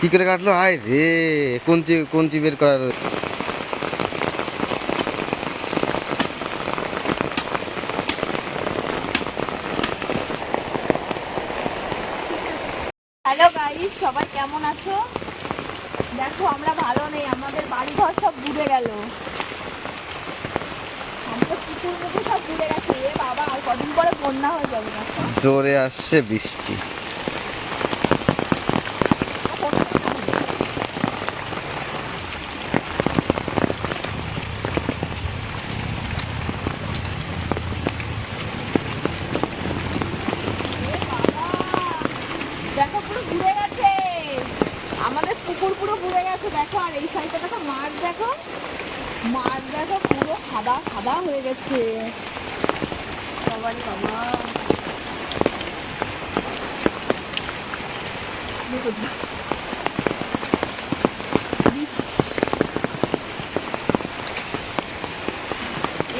কি করে কাটলো? আয় রে কঞ্চি কঞ্চি বের করার? হ্যালো গাইস সবাই কেমন আছো? দেখো আমরা ভালো নেই আমাদের বাড়ি ঘর সব ডুবে গেল। পুকুর মুখে সব ডুবে গেছে। বাবা আর কদিন পরে বন্যা হয়ে যাবে না জোরে আসছে বৃষ্টি দেখো পুরো ঘুরে গেছে আমাদের পুকুর পুরো গেছে দেখো আর এই সাইডটা দেখো মাঠ দেখো মাঠ দেখো পুরো সাদা সাদা হয়ে গেছে। সবারই বাবা।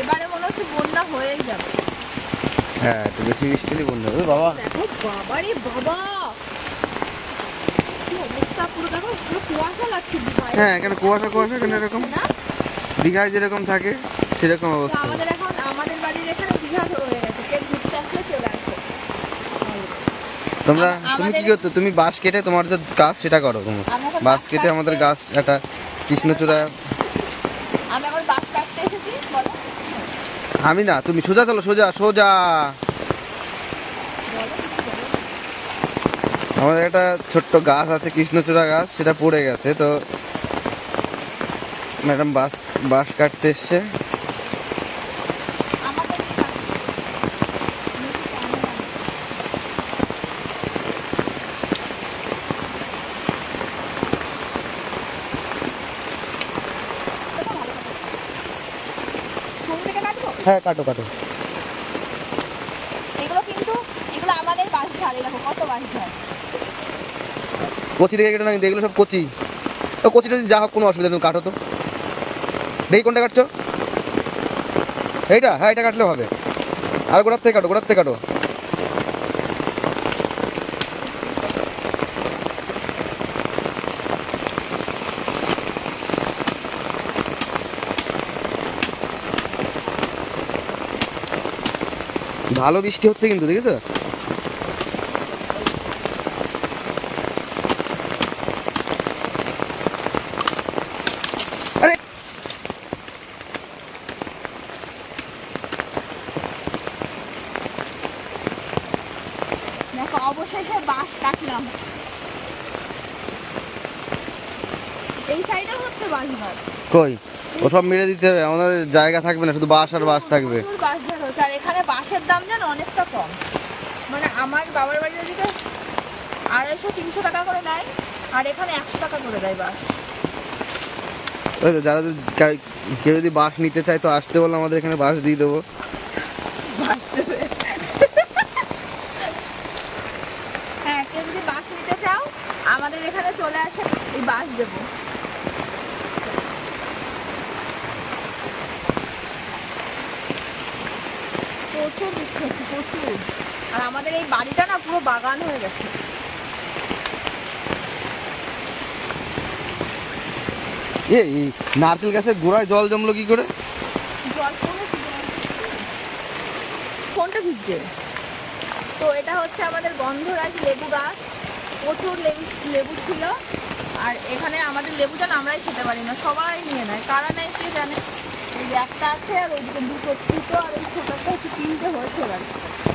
এবারে মনে হচ্ছে বন্যা হয়েই যাবে। হ্যাঁ বেশি বৃষ্টি বন্ধ হবে। বাবা। দেখো বাবারে বাবা। পুরো দেখো পুরো কুয়াশা লাগছে হ্যাঁ এখানে কুয়াশা কুয়াশা এখানে এরকম। দীঘায় যেরকম থাকে সেরকম অবস্থা। আমাদের এখন আমাদের বাড়ির এখানে দীঘা হয়ে গেছে কেউ ঘুরতে আসলে চলে আসে। তোমরা তুমি কি করতো তুমি বাঁশ কেটে তোমার যে গাছ সেটা করো তুমি বাঁশ কেটে আমাদের গাছ একটা কৃষ্ণচূড়া। বাস আমি না তুমি সোজা চলো সোজা সোজা বলো কিছু বলো। আমাদের একটা ছোট্ট গাছ আছে, কৃষ্ণচূড়া গাছ, সেটা পড়ে গেছে, তো ম্যাডাম বাস, বাঁশ কাটতে এসছে। হ্যাঁ কাটো কাটো। এগুলো কিন্তু, এগুলো আমাদের বাস এই দেখো কত বাস ঝাড়। কচি থেকে কেটে না কিন্তু এগুলো সব কচি। তো কচি যদি যা হোক, কোনো অসুবিধা নেই, কাটো তো। দেখি কোনটা কাটছো? এইটা? হ্যাঁ এটা কাটলে হবে। আর গোড়ার থেকে কাটো, গোড়ার থেকে কাটো। ভালো বৃষ্টি হচ্ছে কিন্তু, দেখেছ আরে বাস কাটলাম। এই সাইডে হচ্ছে কই? ওসব মেরে দিতে হবে আমাদের জায়গা থাকবে না শুধু আর বাস থাকবে। ঝাড় আর এখানে দাম অনেকটা কম। মানে আমার বাবার বাড়ির আড়াইশো তিনশো টাকা করে নেয় আর এখানে একশো টাকা করে দেয় বাস ওই তো যারা যদি কেউ যদি বাস নিতে চায় তো আসতে বললে আমাদের এখানে বাস দিয়ে দেবো বাস দেবে হ্যাঁ কেউ যদি বাস নিতে চাও আমাদের এখানে চলে আসে এই বাস দেবো। প্রচুর বৃষ্টি হচ্ছে প্রচুর। আর আমাদের এই বাড়িটা না পুরো বাগান হয়ে গেছে। এই নারকেল গাছের গোড়ায় জল জমলো কি করে? জল। ফোনটা ভিজছে? তো এটা হচ্ছে আমাদের গন্ধরাজ লেবু গাছ। প্রচুর লেবু লেবু ছিল। আর এখানে আমাদের লেবু যেন আমরাই খেতে পারি না, সবাই নিয়ে নেয়। কারা নেয় কে জানে? এই একটা আছে আর ওইদিকে দুটো দুটো আর ওই ছোটোটা হচ্ছে তিনটে হয়েছে এবার।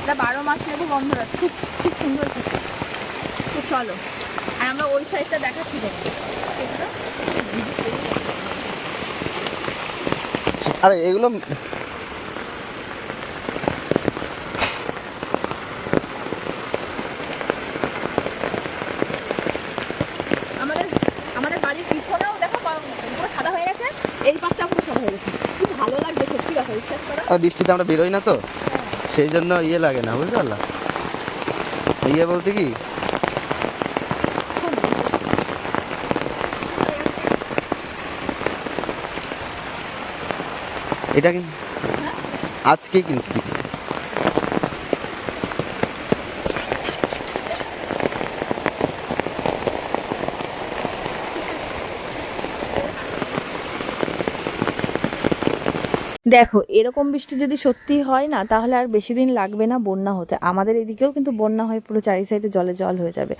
এটা বারো মাস লেবু গন্ধরাজ খুব খুব সুন্দর খেতে। তো চলো, আর আমরা ওই সাইডটা দেখাচ্ছি দেখো। আরে এগুলো আমাদের আমাদের বাড়ির পিছনেও দেখো ক- পুরো সাদা হয়ে গেছে এই পাশটা পুরো সাদা হয়ে গেছে খুব ভালো লাগবে সত্যি কথা বিশ্বাস করো আর বৃষ্টিতে আমরা বেরোই না তো। সেই জন্য ইয়ে লাগে না, বুঝতে পারলাম ইয়ে বলতে কি? এটা কিন্তু আজকেই কিন্তু। দেখো, এরকম বৃষ্টি যদি সত্যি হয় না, তাহলে আর বেশি দিন লাগবে না বন্যা হতে। আমাদের এদিকেও কিন্তু বন্যা হয়ে, পুরো চারি সাইডে জলে জল হয়ে যাবে।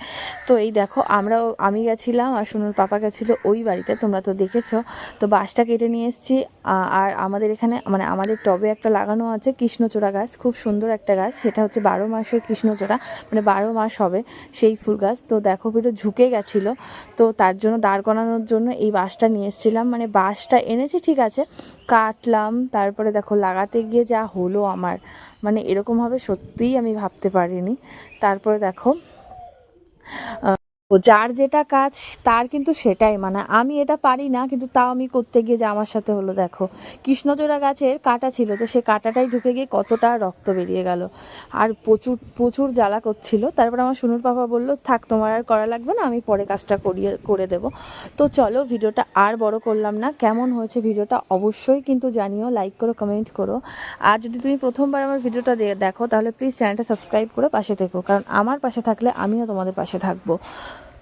তো এই দেখো, আমরাও, আমি গেছিলাম আর সোনুর পাপা গেছিল ওই বাড়িতে, তোমরা তো দেখেছ। তো বাঁশটা কেটে নিয়ে এসেছি আর আমাদের এখানে মানে আমাদের টবে একটা লাগানো আছে কৃষ্ণচূড়া গাছ, খুব সুন্দর একটা গাছ, সেটা হচ্ছে বারো মাসের কৃষ্ণচূড়া মানে বারো মাস হবে সেই ফুল গাছ। তো দেখো, পুরো ঝুঁকে গেছিল। তো তার জন্য, দাঁড় করানোর জন্য এই বাঁশটা নিয়ে এসেছিলাম। মানে বাঁশটা এনেছি, ঠিক আছে, কাটলাম তারপরে দেখো লাগাতে গিয়ে যা হলো আমার মানে এরকমভাবে সত্যিই আমি ভাবতে পারিনি। তারপরে দেখো ও যার যেটা কাজ, তার কিন্তু সেটাই। মানে আমি এটা পারি না, কিন্তু তাও আমি করতে গিয়ে যে আমার সাথে হলো, দেখো, কৃষ্ণচূড়া গাছের কাটা ছিল, তো সে কাটাটাই ঢুকে গিয়ে কতটা রক্ত বেরিয়ে গেল। আর প্রচুর প্রচুর জ্বালা করছিল। তারপর আমার সুনুর পাপা বলল, থাক, তোমার আর করা লাগবে না, আমি পরে কাজটা করিয়ে, করে দেব। তো চলো, ভিডিওটা আর বড় করলাম না। কেমন হয়েছে ভিডিওটা অবশ্যই কিন্তু জানিও লাইক করো কমেন্ট করো। আর যদি তুমি প্রথমবার আমার ভিডিওটা দেখো, তাহলে প্লিজ চ্যানেলটা সাবস্ক্রাইব করে পাশে থেকো। কারণ আমার পাশে থাকলে আমিও তোমাদের পাশে থাকব।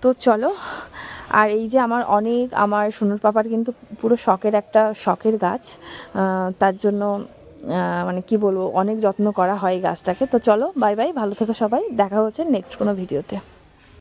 তো চলো। আর এই যে আমার অনেক, আমার সুনুর পাপার কিন্তু পুরো শখের একটা, শখের গাছ। তার জন্য মানে কি বলব, অনেক যত্ন করা হয় গাছটাকে। তো চলো বাই বাই ভালো থেকো সবাই। দেখা হচ্ছে নেক্সট কোনো ভিডিওতে